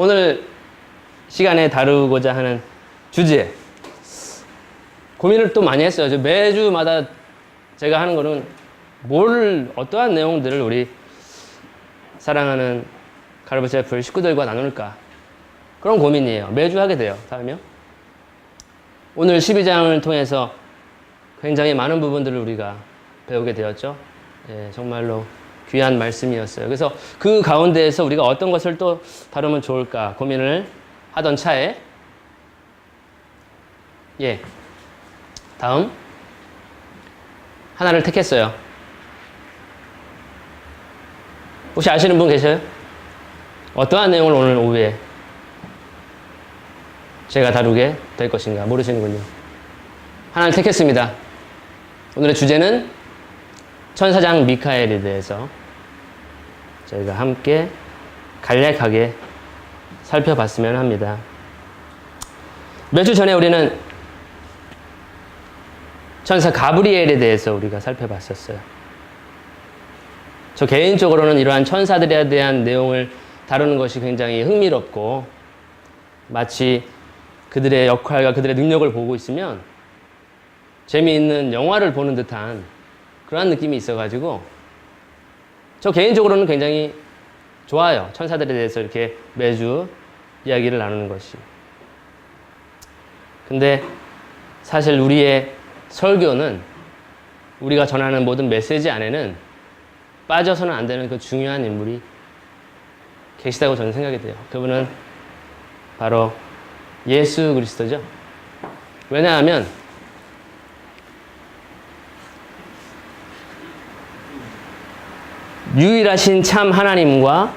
오늘 시간에 다루고자 하는 주제 고민을 또 많이 했어요. 저 매주마다 제가 하는 거는 뭘 어떠한 내용들을 우리 사랑하는 가르바체 애플 식구들과 나눌까 그런 고민이에요. 매주 하게 돼요. 다음이요. 오늘 12장을 통해서 굉장히 많은 부분들을 우리가 배우게 되었죠. 예, 정말로 귀한 말씀이었어요. 그래서 그 가운데에서 우리가 어떤 것을 또 다루면 좋을까 고민을 하던 차에 예 다음 하나를 택했어요. 혹시 아시는 분 계셔요? 어떠한 내용을 오늘 오후에 제가 다루게 될 것인가 모르시는군요. 하나를 택했습니다. 오늘의 주제는 천사장 미카엘에 대해서 저희가 함께 간략하게 살펴봤으면 합니다. 몇 주 전에 우리는 천사 가브리엘에 대해서 우리가 살펴봤었어요. 저 개인적으로는 이러한 천사들에 대한 내용을 다루는 것이 굉장히 흥미롭고 마치 그들의 역할과 그들의 능력을 보고 있으면 재미있는 영화를 보는 듯한 그러한 느낌이 있어가지고 저 개인적으로는 굉장히 좋아요. 천사들에 대해서 이렇게 매주 이야기를 나누는 것이. 근데 사실 우리의 설교는 우리가 전하는 모든 메시지 안에는 빠져서는 안 되는 그 중요한 인물이 계시다고 저는 생각이 돼요. 그분은 바로 예수 그리스도죠. 왜냐하면 유일하신 참 하나님과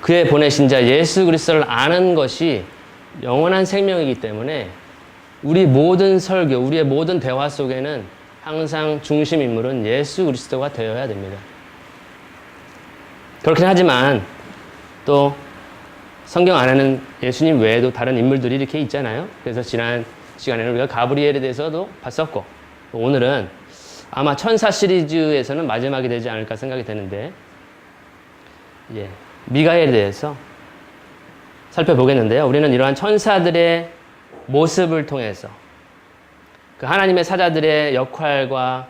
그의 보내신 자 예수 그리스도를 아는 것이 영원한 생명이기 때문에 우리 모든 설교, 우리의 모든 대화 속에는 항상 중심 인물은 예수 그리스도가 되어야 됩니다. 그렇긴 하지만 또 성경 안에는 예수님 외에도 다른 인물들이 이렇게 있잖아요. 그래서 지난 시간에는 우리가 가브리엘에 대해서도 봤었고 오늘은 아마 천사 시리즈에서는 마지막이 되지 않을까 생각이 되는데 예, 미가엘에 대해서 살펴보겠는데요. 우리는 이러한 천사들의 모습을 통해서 그 하나님의 사자들의 역할과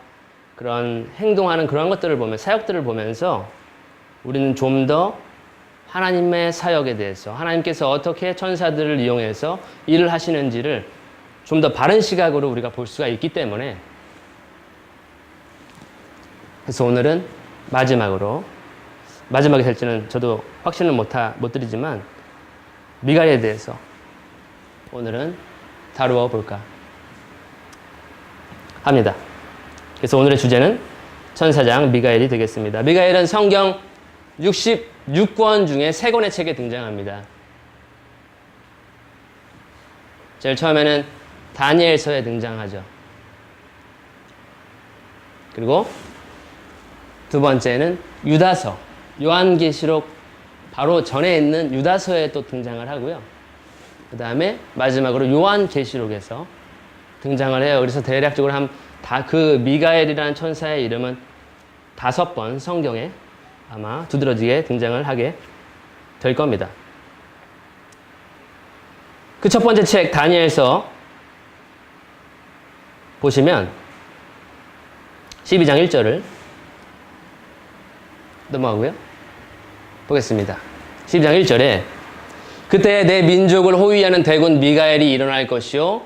그런 행동하는 그런 것들을 보면 사역들을 보면서 우리는 좀 더 하나님의 사역에 대해서 하나님께서 어떻게 천사들을 이용해서 일을 하시는지를 좀 더 바른 시각으로 우리가 볼 수가 있기 때문에 그래서 오늘은 마지막으로 마지막이 될지는 저도 확신을 못, 하, 못 드리지만 미가에 대해서 오늘은 다루어 볼까 합니다. 그래서 오늘의 주제는 천사장 미가엘이 되겠습니다. 미가엘은 성경 66권 중에 3권의 책에 등장합니다. 제일 처음에는 다니엘서에 등장하죠. 그리고 두 번째는 유다서, 요한계시록 바로 전에 있는 유다서에 또 등장을 하고요. 그 다음에 마지막으로 요한계시록에서 등장을 해요. 그래서 대략적으로 한 다 그 미가엘이라는 천사의 이름은 다섯 번 성경에 아마 두드러지게 등장을 하게 될 겁니다. 그 첫 번째 책 다니엘서 보시면 12장 1절을 넘어가고요. 보겠습니다. 12장 1절에 그때 내 민족을 호위하는 대군 미가엘이 일어날 것이요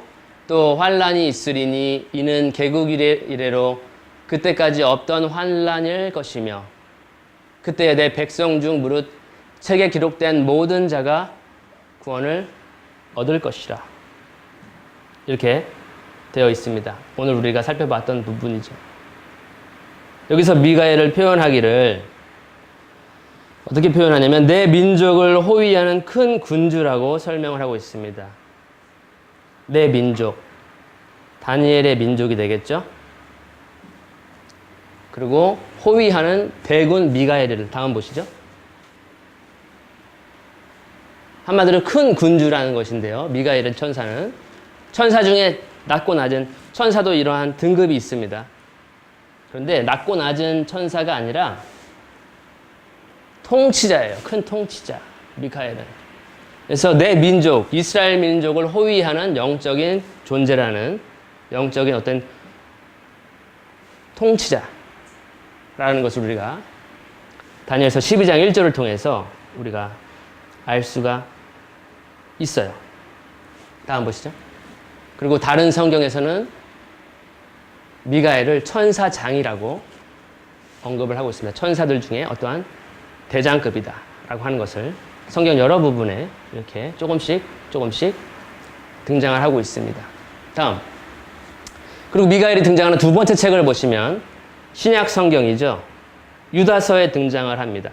또 환란이 있으리니 이는 개국 이래, 이래로 그때까지 없던 환란일 것이며 그때 내 백성 중 무릇 책에 기록된 모든 자가 구원을 얻을 것이라 이렇게 되어 있습니다. 오늘 우리가 살펴봤던 부분이죠. 여기서 미가엘을 표현하기를 어떻게 표현하냐면 내 민족을 호위하는 큰 군주라고 설명을 하고 있습니다. 내 민족. 다니엘의 민족이 되겠죠? 그리고 호위하는 대군 미가엘을 다음 보시죠. 한마디로 큰 군주라는 것인데요. 미가엘은 천사는 천사 중에 낮고 낮은 천사도 이러한 등급이 있습니다. 그런데 낮고 낮은 천사가 아니라 통치자예요. 큰 통치자. 미카엘은. 그래서 내 민족, 이스라엘 민족을 호위하는 영적인 존재라는 영적인 어떤 통치자라는 것을 우리가 다니엘서 12장 1절을 통해서 우리가 알 수가 있어요. 다음 보시죠. 그리고 다른 성경에서는 미가엘을 천사장이라고 언급을 하고 있습니다. 천사들 중에 어떠한 대장급이다라고 하는 것을 성경 여러 부분에 이렇게 조금씩 조금씩 등장을 하고 있습니다. 다음. 그리고 미가엘이 등장하는 두 번째 책을 보시면 신약 성경이죠. 유다서에 등장을 합니다.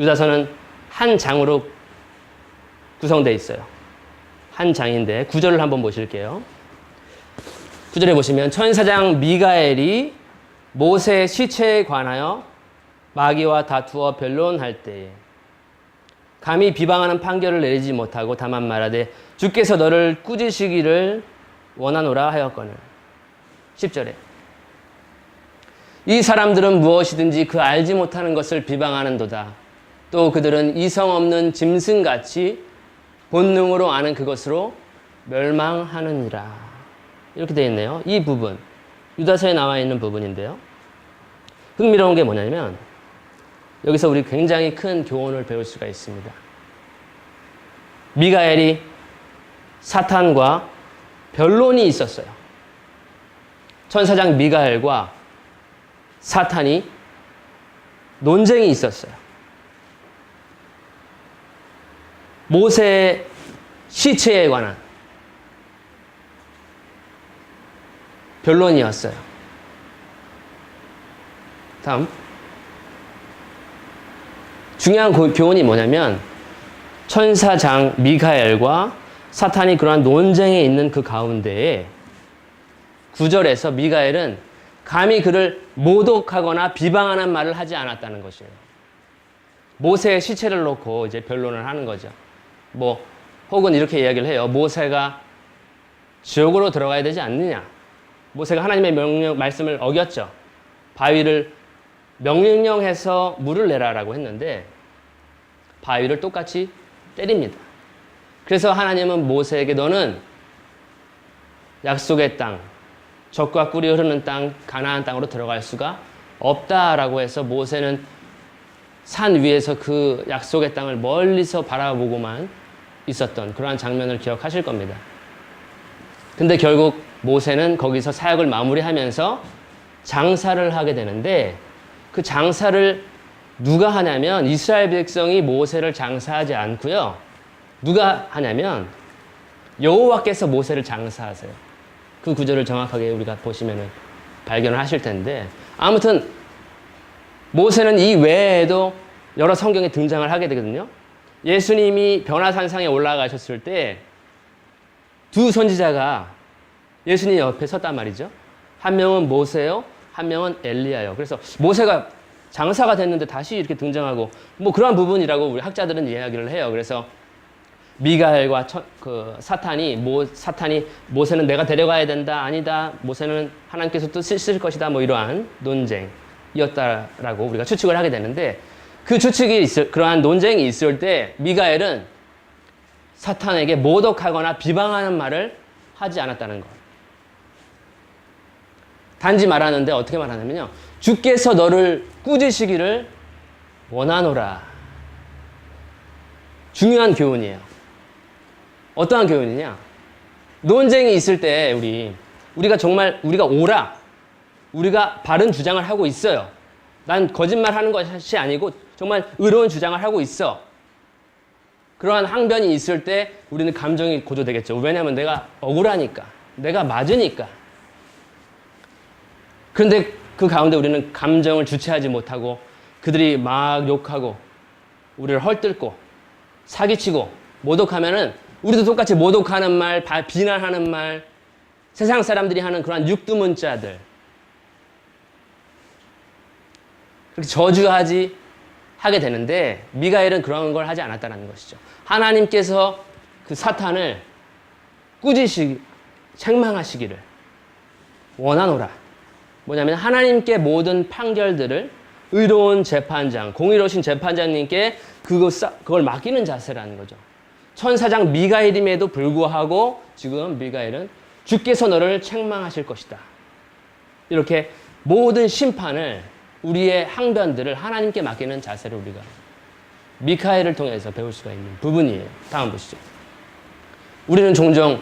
유다서는 한 장으로 구성되어 있어요. 한 장인데 구절을 한번 보실게요. 구절에 보시면 천사장 미가엘이 모세의 시체에 관하여 마귀와 다투어 변론할 때에 감히 비방하는 판결을 내리지 못하고 다만 말하되 주께서 너를 꾸짖으시기를 원하노라 하였거늘. 10절에 이 사람들은 무엇이든지 그 알지 못하는 것을 비방하는도다. 또 그들은 이성 없는 짐승같이 본능으로 아는 그것으로 멸망하느니라. 이렇게 되어 있네요. 이 부분. 유다서에 나와 있는 부분인데요. 흥미로운 게 뭐냐면 여기서 우리 굉장히 큰 교훈을 배울 수가 있습니다. 미가엘이 사탄과 변론이 있었어요. 천사장 미가엘과 사탄이 논쟁이 있었어요. 모세의 시체에 관한 변론이었어요. 다음. 중요한 고- 교훈이 뭐냐면 천사장 미카엘과 사탄이 그러한 논쟁에 있는 그 가운데에 구절에서 미가엘은 감히 그를 모독하거나 비방하는 말을 하지 않았다는 것이에요. 모세의 시체를 놓고 이제 변론을 하는 거죠. 뭐 혹은 이렇게 이야기를 해요. 모세가 지옥으로 들어가야 되지 않느냐? 모세가 하나님의 명령 말씀을 어겼죠. 바위를 명령해서 물을 내라라고 했는데 바위를 똑같이 때립니다. 그래서 하나님은 모세에게 너는 약속의 땅, 적과 꿀이 흐르는 땅, 가나안 땅으로 들어갈 수가 없다라고 해서 모세는 산 위에서 그 약속의 땅을 멀리서 바라보고만 있었던 그러한 장면을 기억하실 겁니다. 근데 결국 모세는 거기서 사역을 마무리하면서 장사를 하게 되는데 그 장사를 누가 하냐면 이스라엘 백성이 모세를 장사하지 않고요. 누가 하냐면 여호와께서 모세를 장사하세요. 그 구절을 정확하게 우리가 보시면은 발견을 하실 텐데 아무튼 모세는 이 외에도 여러 성경에 등장을 하게 되거든요. 예수님이 변화산상에 올라가셨을 때 두 선지자가 예수님 옆에 섰단 말이죠. 한 명은 모세요, 한 명은 엘리야요. 그래서 모세가 장사가 됐는데 다시 이렇게 등장하고 뭐 그런 부분이라고 우리 학자들은 이야기를 해요. 그래서 미가엘과 천- 그 사탄이 모 사탄이 모세는 내가 데려가야 된다 아니다 모세는 하나님께서 또 쓰실 것이다 뭐 이러한 논쟁이었다라고 우리가 추측을 하게 되는데 그 추측이 있을 그러한 논쟁이 있을 때 미가엘은 사탄에게 모독하거나 비방하는 말을 하지 않았다는 것. 단지 말하는데 어떻게 말하냐면요. 주께서 너를 꾸짖으시기를 원하노라. 중요한 교훈이에요. 어떠한 교훈이냐? 논쟁이 있을 때 우리 우리가 정말 우리가 오라. 우리가 바른 주장을 하고 있어요. 난 거짓말 하는 것이 아니고 정말 의로운 주장을 하고 있어. 그러한 항변이 있을 때 우리는 감정이 고조되겠죠. 왜냐하면 내가 억울하니까. 내가 맞으니까. 그런데 그 가운데 우리는 감정을 주체하지 못하고 그들이 막 욕하고 우리를 헐뜯고 사기치고 모독하면은 우리도 똑같이 모독하는 말, 바- 비난하는 말, 세상 사람들이 하는 그러한 육두문자들 그렇게 저주하지 하게 되는데 미가엘은 그런 걸 하지 않았다는 것이죠. 하나님께서 그 사탄을 꾸짖시 책망하시기를 원하노라. 뭐냐면 하나님께 모든 판결들을 의로운 재판장, 공의로우신 재판장님께 그거 싸, 그걸 맡기는 자세라는 거죠. 천사장 미가엘임에도 불구하고 지금 미가엘은 주께서 너를 책망하실 것이다. 이렇게 모든 심판을 우리의 항변들을 하나님께 맡기는 자세를 우리가 미카엘을 통해서 배울 수가 있는 부분이에요. 다음 보시죠. 우리는 종종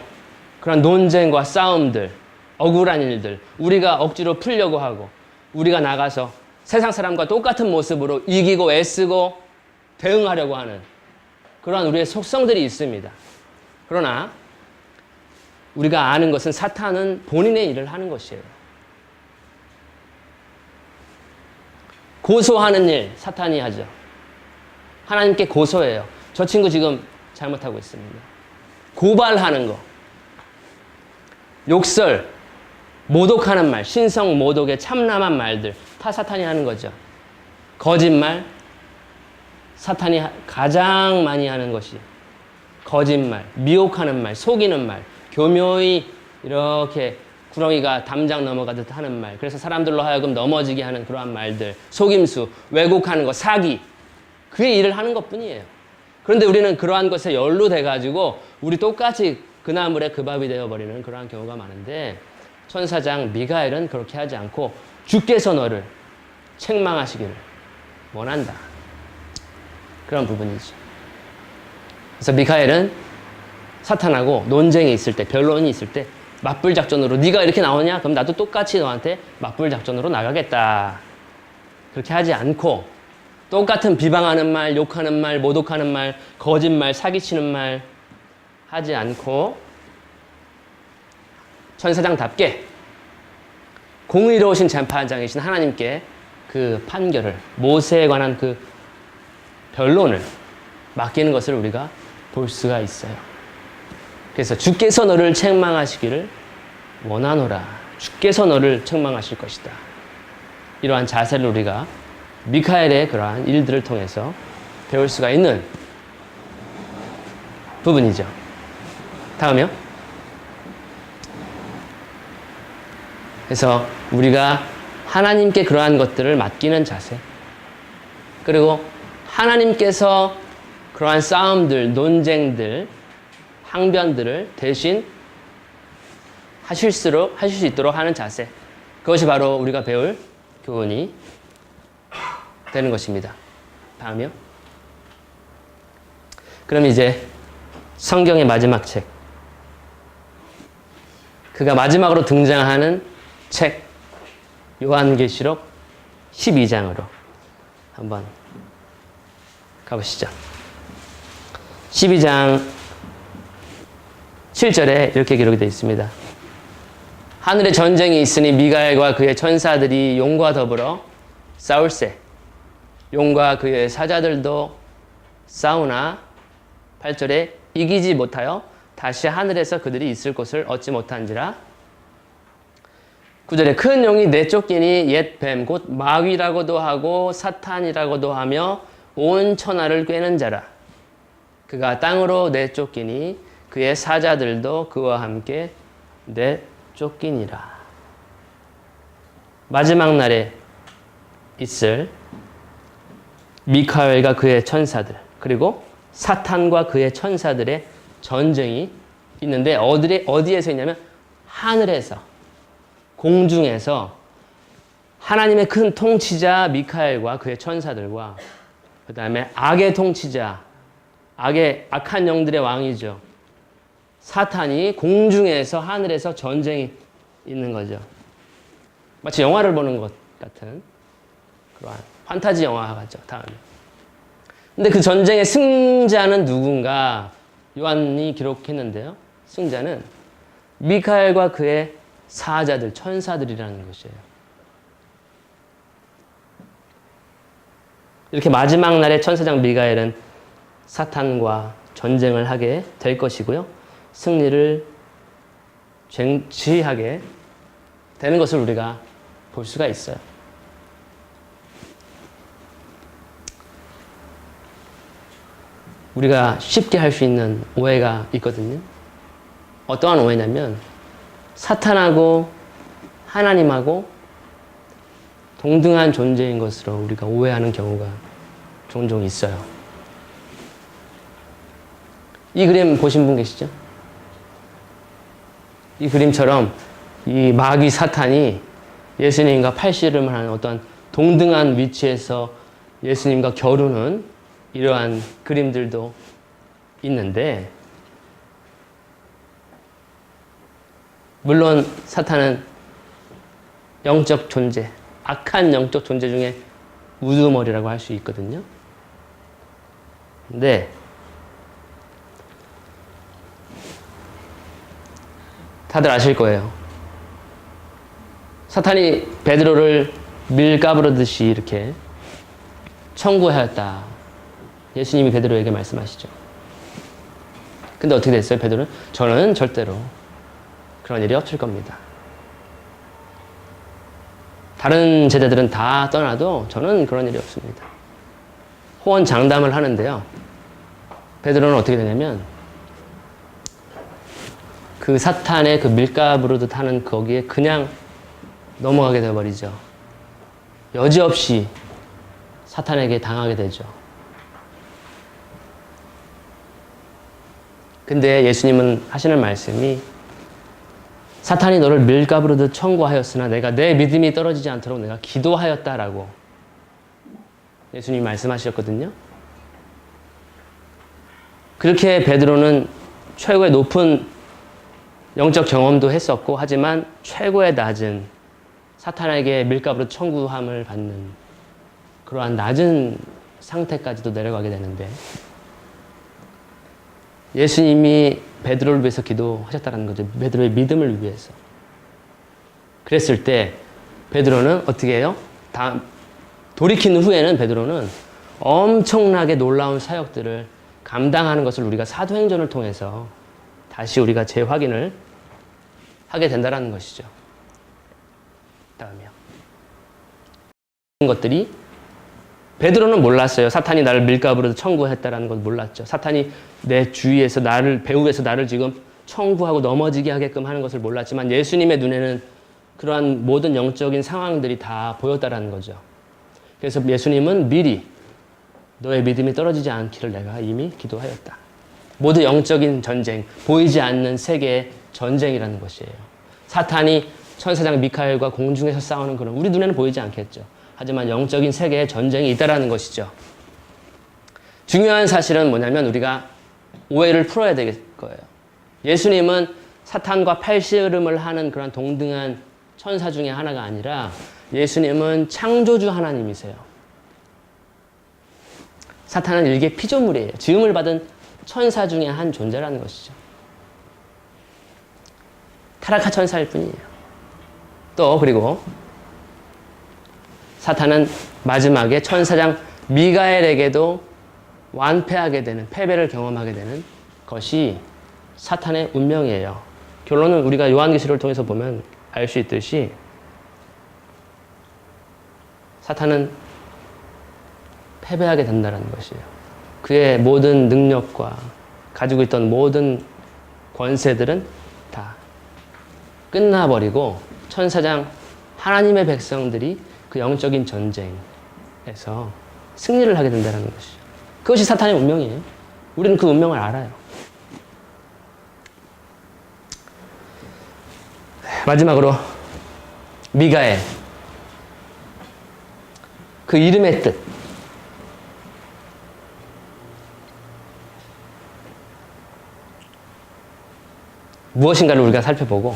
그런 논쟁과 싸움들, 억울한 일들, 우리가 억지로 풀려고 하고, 우리가 나가서 세상 사람과 똑같은 모습으로 이기고 애쓰고 대응하려고 하는 그러한 우리의 속성들이 있습니다. 그러나 우리가 아는 것은 사탄은 본인의 일을 하는 것이에요. 고소하는 일, 사탄이 하죠. 하나님께 고소해요. 저 친구 지금 잘못하고 있습니다. 고발하는 거. 욕설, 모독하는 말, 신성 모독의 참남한 말들 다 사탄이 하는 거죠. 거짓말, 사탄이 하- 가장 많이 하는 것이 거짓말, 미혹하는 말, 속이는 말, 교묘히 이렇게 구렁이가 담장 넘어가듯 하는 말, 그래서 사람들로 하여금 넘어지게 하는 그러한 말들, 속임수, 왜곡하는 거, 사기, 그의 일을 하는 것 뿐이에요. 그런데 우리는 그러한 것에 연루돼가지고 우리 똑같이 그 나물에 그 밥이 되어버리는 그러한 경우가 많은데 천사장 미가엘은 그렇게 하지 않고 주께서 너를 책망하시기를 원한다. 그런 부분이죠. 그래서 미카엘은 사탄하고 논쟁이 있을 때, 변론이 있을 때 맞불 작전으로 네가 이렇게 나오냐? 그럼 나도 똑같이 너한테 맞불 작전으로 나가겠다. 그렇게 하지 않고 똑같은 비방하는 말, 욕하는 말, 모독하는 말, 거짓말, 사기치는 말 하지 않고 천사장답게 공의로우신 재판장이신 하나님께 그 판결을 모세에 관한 그 변론을 맡기는 것을 우리가 볼 수가 있어요. 그래서 주께서 너를 책망하시기를 원하노라. 주께서 너를 책망하실 것이다. 이러한 자세를 우리가 미카엘의 그러한 일들을 통해서 배울 수가 있는 부분이죠. 다음이요. 그래서 우리가 하나님께 그러한 것들을 맡기는 자세. 그리고 하나님께서 그러한 싸움들, 논쟁들, 항변들을 대신 하실 수, 하실 수 있도록 하는 자세. 그것이 바로 우리가 배울 교훈이 되는 것입니다. 다음이요. 그럼 이제 성경의 마지막 책. 그가 마지막으로 등장하는 책, 요한계시록 12장으로 한번 가보시죠. 12장 7절에 이렇게 기록이 되어 있습니다. 하늘에 전쟁이 있으니 미가엘과 그의 천사들이 용과 더불어 싸울세. 용과 그의 사자들도 싸우나 8절에 이기지 못하여 다시 하늘에서 그들이 있을 곳을 얻지 못한지라 9절에 큰 용이 내쫓기니 옛 뱀 곧 마귀라고도 하고 사탄이라고도 하며 온 천하를 꿰는 자라. 그가 땅으로 내쫓기니 그의 사자들도 그와 함께 내쫓기니라. 마지막 날에 있을 미카엘과 그의 천사들 그리고 사탄과 그의 천사들의 전쟁이 있는데 어디, 어디에서 있냐면 하늘에서 공중에서 하나님의 큰 통치자 미카엘과 그의 천사들과 그 다음에 악의 통치자 악의 악한 영들의 왕이죠. 사탄이 공중에서 하늘에서 전쟁이 있는 거죠. 마치 영화를 보는 것 같은 그러한 판타지 영화 같죠 다음에. 근데 그 전쟁의 승자는 누군가? 요한이 기록했는데요. 승자는 미카엘과 그의 사자들, 천사들이라는 것이에요. 이렇게 마지막 날에 천사장 미가엘은 사탄과 전쟁을 하게 될 것이고요. 승리를 쟁취하게 되는 것을 우리가 볼 수가 있어요. 우리가 쉽게 할 수 있는 오해가 있거든요. 어떠한 오해냐면 사탄하고 하나님하고 동등한 존재인 것으로 우리가 오해하는 경우가 종종 있어요. 이 그림 보신 분 계시죠? 이 그림처럼 이 마귀 사탄이 예수님과 팔씨름을 하는 어떤 동등한 위치에서 예수님과 겨루는 이러한 그림들도 있는데 물론 사탄은 영적 존재, 악한 영적 존재 중에 우두머리라고 할 수 있거든요. 근데 다들 아실 거예요. 사탄이 베드로를 밀가부르듯이 이렇게 청구하였다. 예수님이 베드로에게 말씀하시죠. 근데 어떻게 됐어요, 베드로는? 저는 절대로 그런 일이 없을 겁니다. 다른 제자들은 다 떠나도 저는 그런 일이 없습니다. 호언 장담을 하는데요. 베드로는 어떻게 되냐면 그 사탄의 그 밀가부르듯 하는 거기에 그냥 넘어가게 되어버리죠. 여지없이 사탄에게 당하게 되죠. 근데 예수님은 하시는 말씀이 사탄이 너를 밀가부르듯 청구하였으나 내가 내 믿음이 떨어지지 않도록 내가 기도하였다라고 예수님이 말씀하셨거든요. 그렇게 베드로는 최고의 높은 영적 경험도 했었고 하지만 최고의 낮은 사탄에게 밀가부르 청구함을 받는 그러한 낮은 상태까지도 내려가게 되는데 예수님이 베드로를 위해서 기도하셨다는 거죠. 베드로의 믿음을 위해서. 그랬을 때 베드로는 어떻게 해요? 다 돌이킨 후에는 베드로는 엄청나게 놀라운 사역들을 감당하는 것을 우리가 사도행전을 통해서 다시 우리가 재확인을 하게 된다는 것이죠. 다음이요. 것들이 베드로는 몰랐어요. 사탄이 나를 밀가부로 청구했다라는 걸 몰랐죠. 사탄이 내 주위에서 나를 배후에서 나를 지금 청구하고 넘어지게 하게끔 하는 것을 몰랐지만 예수님의 눈에는 그러한 모든 영적인 상황들이 다 보였다라는 거죠. 그래서 예수님은 미리 너의 믿음이 떨어지지 않기를 내가 이미 기도하였다. 모두 영적인 전쟁, 보이지 않는 세계의 전쟁이라는 것이에요. 사탄이 천사장 미카엘과 공중에서 싸우는 그런 우리 눈에는 보이지 않겠죠. 하지만 영적인 세계에 전쟁이 있다라는 것이죠. 중요한 사실은 뭐냐면 우리가 오해를 풀어야 될 거예요. 예수님은 사탄과 팔씨름을 하는 그런 동등한 천사 중에 하나가 아니라 예수님은 창조주 하나님이세요. 사탄은 일개 피조물이에요. 지음을 받은 천사 중에 한 존재라는 것이죠. 타락한 천사일 뿐이에요. 또 그리고 사탄은 마지막에 천사장 미가엘에게도 완패하게 되는 패배를 경험하게 되는 것이 사탄의 운명이에요. 결론은 우리가 요한계시를 통해서 보면 알 수 있듯이 사탄은 패배하게 된다는 것이에요. 그의 모든 능력과 가지고 있던 모든 권세들은 다 끝나버리고 천사장 하나님의 백성들이 그 영적인 전쟁에서 승리를 하게 된다는 것이죠. 그것이 사탄의 운명이에요. 우리는 그 운명을 알아요. 마지막으로 미가엘 그 이름의 뜻 무엇인가를 우리가 살펴보고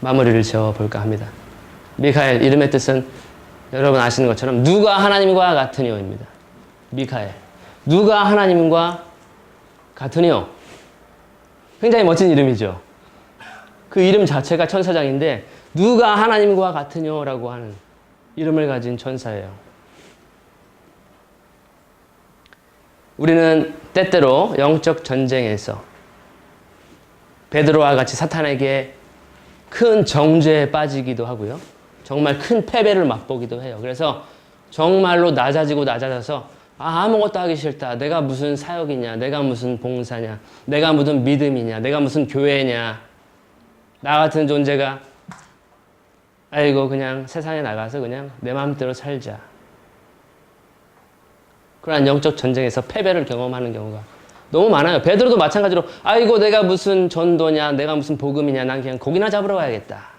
마무리를 지어 볼까 합니다. 미카엘 이름의 뜻은 여러분 아시는 것처럼 누가 하나님과 같으니오입니다. 미카엘 누가 하나님과 같으니오 굉장히 멋진 이름이죠. 그 이름 자체가 천사장인데 누가 하나님과 같으뇨라고 하는 이름을 가진 천사예요. 우리는 때때로 영적 전쟁에서 베드로와 같이 사탄에게 큰 정죄에 빠지기도 하고요. 정말 큰 패배를 맛보기도 해요. 그래서 정말로 낮아지고 낮아져서 아, 아무것도 하기 싫다. 내가 무슨 사역이냐. 내가 무슨 봉사냐. 내가 무슨 믿음이냐. 내가 무슨 교회냐. 나 같은 존재가 아이고 그냥 세상에 나가서 그냥 내 마음대로 살자. 그러한 영적 전쟁에서 패배를 경험하는 경우가 너무 많아요. 베드로도 마찬가지로 아이고 내가 무슨 전도냐, 내가 무슨 복음이냐, 난 그냥 고기나 잡으러 가야겠다.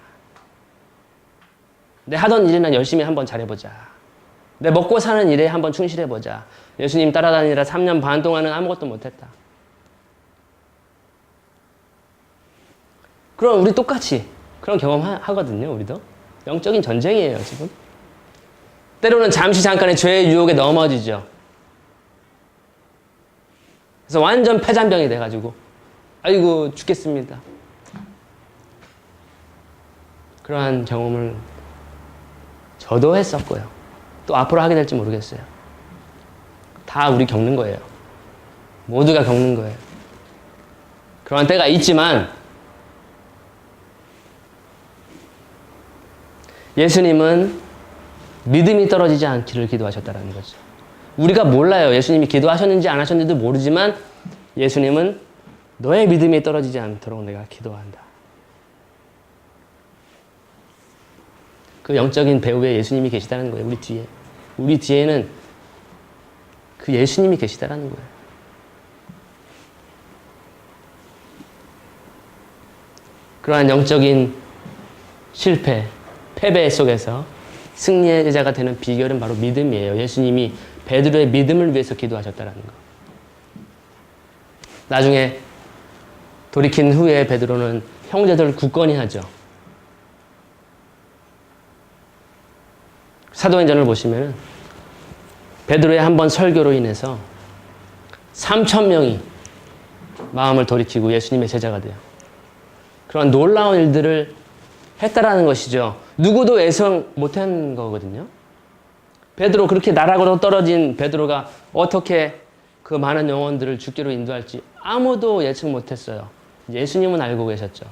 내 하던 일이나 열심히 한번 잘해보자. 내 먹고 사는 일에 한번 충실해보자. 예수님 따라다니라 3년 반 동안은 아무것도 못했다. 그럼 우리 똑같이 그런 경험 하- 하거든요, 우리도. 영적인 전쟁이에요, 지금. 때로는 잠시 잠깐의 죄의 유혹에 넘어지죠. 그래서 완전 폐잔병이 돼가지고, 아이고, 죽겠습니다. 그러한 경험을 저도 했었고요. 또 앞으로 하게 될지 모르겠어요. 다 우리 겪는 거예요. 모두가 겪는 거예요. 그런 때가 있지만, 예수님은 믿음이 떨어지지 않기를 기도하셨다는 거죠. 우리가 몰라요. 예수님이 기도하셨는지 안 하셨는지도 모르지만 예수님은 너의 믿음이 떨어지지 않도록 내가 기도한다. 그 영적인 배후에 예수님이 계시다는 거예요. 우리 뒤에. 우리 뒤에는 그 예수님이 계시다는 거예요. 그러한 영적인 실패, 패배 속에서 승리의 자가 되는 비결은 바로 믿음이에요. 예수님이 베드로의 믿음을 위해서 기도하셨다는 거. 나중에 돌이킨 후에 베드로는 형제들을 굳건히 하죠. 사도행전을 보시면 베드로의 한 번 설교로 인해서 3천 명이 마음을 돌이키고 예수님의 제자가 돼요. 그런 놀라운 일들을 했다라는 것이죠. 누구도 예상 못한 거거든요. 베드로 그렇게 나락으로 떨어진 베드로가 어떻게 그 많은 영혼들을 죽기로 인도할지 아무도 예측 못했어요. 예수님은 알고 계셨죠.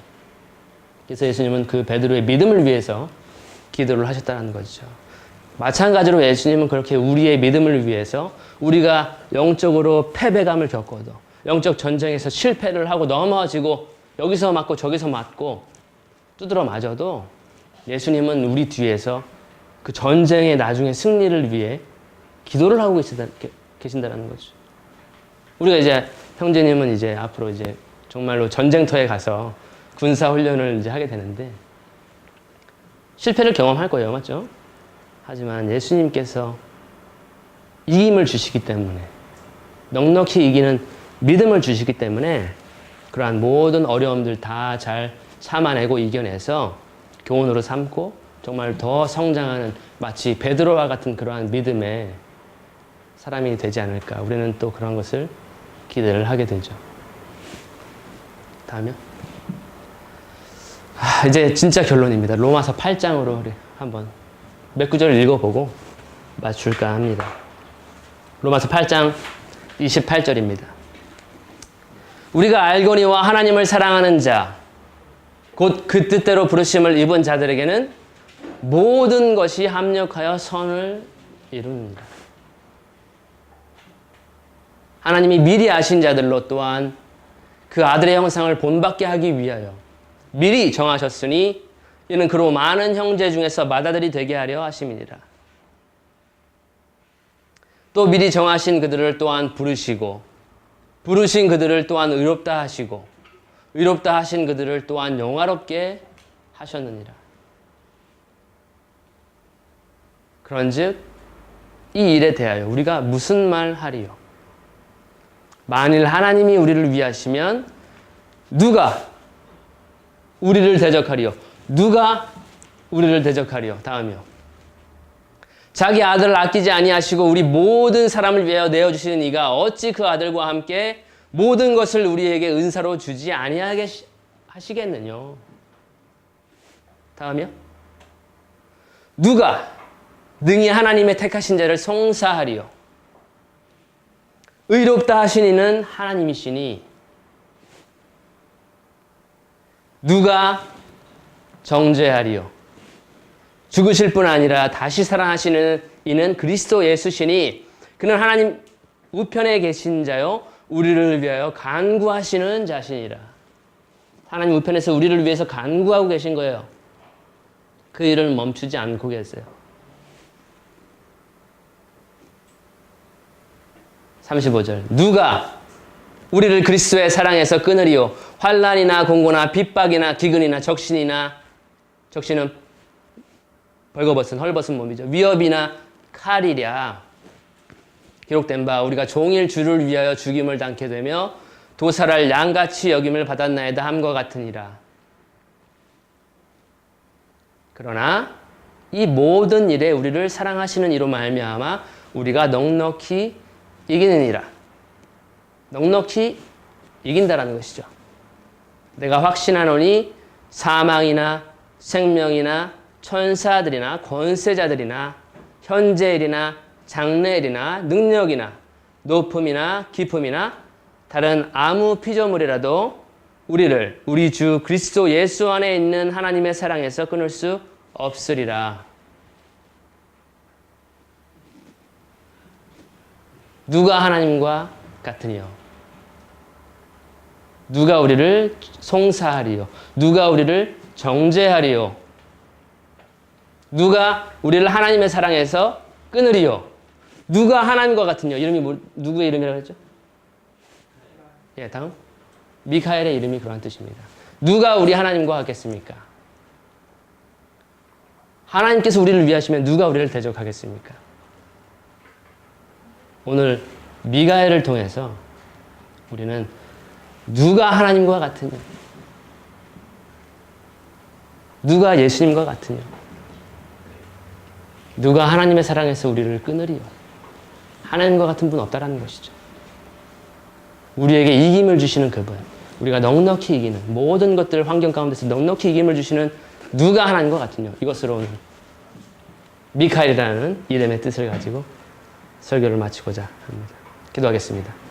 그래서 예수님은 그 베드로의 믿음을 위해서 기도를 하셨다는 거죠. 마찬가지로 예수님은 그렇게 우리의 믿음을 위해서 우리가 영적으로 패배감을 겪어도 영적 전쟁에서 실패를 하고 넘어지고 여기서 맞고 저기서 맞고 두드러 맞아도 예수님은 우리 뒤에서 그 전쟁의 나중에 승리를 위해 기도를 하고 계신다, 계신다는 거죠. 우리가 이제 형제님은 이제 앞으로 이제 정말로 전쟁터에 가서 군사 훈련을 이제 하게 되는데 실패를 경험할 거예요, 맞죠? 하지만 예수님께서 이김을 주시기 때문에 넉넉히 이기는 믿음을 주시기 때문에 그러한 모든 어려움들 다 잘 참아내고 이겨내서 교훈으로 삼고 정말 더 성장하는 마치 베드로와 같은 그러한 믿음의 사람이 되지 않을까. 우리는 또 그런 것을 기대를 하게 되죠. 다음요. 아, 이제 진짜 결론입니다. 로마서 8장으로 우리 한번 몇 구절 읽어보고 맞출까 합니다. 로마서 8장 28절입니다. 우리가 알거니와 하나님을 사랑하는 자, 곧 그 뜻대로 부르심을 입은 자들에게는 모든 것이 합력하여 선을 이룹니다. 하나님이 미리 아신 자들로 또한 그 아들의 형상을 본받게 하기 위하여 미리 정하셨으니 이는 그로 많은 형제 중에서 맏아들이 되게 하려 하심이니라. 또 미리 정하신 그들을 또한 부르시고 부르신 그들을 또한 의롭다 하시고 의롭다 하신 그들을 또한 영화롭게 하셨느니라. 그런즉 이 일에 대하여 우리가 무슨 말 하리요? 만일 하나님이 우리를 위하시면 누가 우리를 대적하리요? 누가 우리를 대적하리요? 다음이요. 자기 아들을 아끼지 아니하시고 우리 모든 사람을 위하여 내어 주시는 이가 어찌 그 아들과 함께 모든 것을 우리에게 은사로 주지 아니하게 하시겠느냐? 다음이요. 누가 능히 하나님의 택하신 자를 송사하리요? 의롭다 하신 이는 하나님이시니 누가 정죄하리요? 죽으실 뿐 아니라 다시 살아나시는 이는 그리스도 예수시니 그는 하나님 우편에 계신 자요 우리를 위하여 간구하시는 자신이라. 하나님 우편에서 우리를 위해서 간구하고 계신 거예요. 그 일을 멈추지 않고 계세요. 35절. 누가 우리를 그리스도의 사랑에서 끊으리요 환란이나 공고나 핍박이나 기근이나 적신이나 적신은 벌거벗은 헐벗은 몸이죠 위협이나 칼이랴 기록된 바 우리가 종일 주를 위하여 죽임을 당케 되며 도살할 양같이 여김을 받았나이다 함과 같으니라 그러나 이 모든 일에 우리를 사랑하시는 이로 말미암아 우리가 넉넉히 이기느니라. 넉넉히 이긴다라는 것이죠. 내가 확신하노니 사망이나 생명이나 천사들이나 권세자들이나 현재일이나 장래일이나 능력이나 높음이나 깊음이나 다른 아무 피조물이라도 우리를 우리 주 그리스도 예수 안에 있는 하나님의 사랑에서 끊을 수 없으리라. 누가 하나님과 같으니요? 누가 우리를 송사하리요? 누가 우리를 정죄하리요? 누가 우리를 하나님의 사랑에서 끊으리요? 누가 하나님과 같으뇨? 이름이 뭐, 누구의 이름이라고 했죠? 예, 다음. 미카엘의 이름이 그러한 뜻입니다. 누가 우리 하나님과 같겠습니까? 하나님께서 우리를 위하시면 누가 우리를 대적하겠습니까? 오늘 미가엘을 통해서 우리는 누가 하나님과 같으냐? 누가 예수님과 같으냐? 누가 하나님의 사랑에서 우리를 끊으리요? 하나님과 같은 분 없다라는 것이죠. 우리에게 이김을 주시는 그분, 우리가 넉넉히 이기는 모든 것들 환경 가운데서 넉넉히 이김을 주시는 누가 하나님과 같으냐? 이것으로 오늘 미카엘이라는 이름의 뜻을 가지고 설교를 마치고자 합니다. 기도하겠습니다.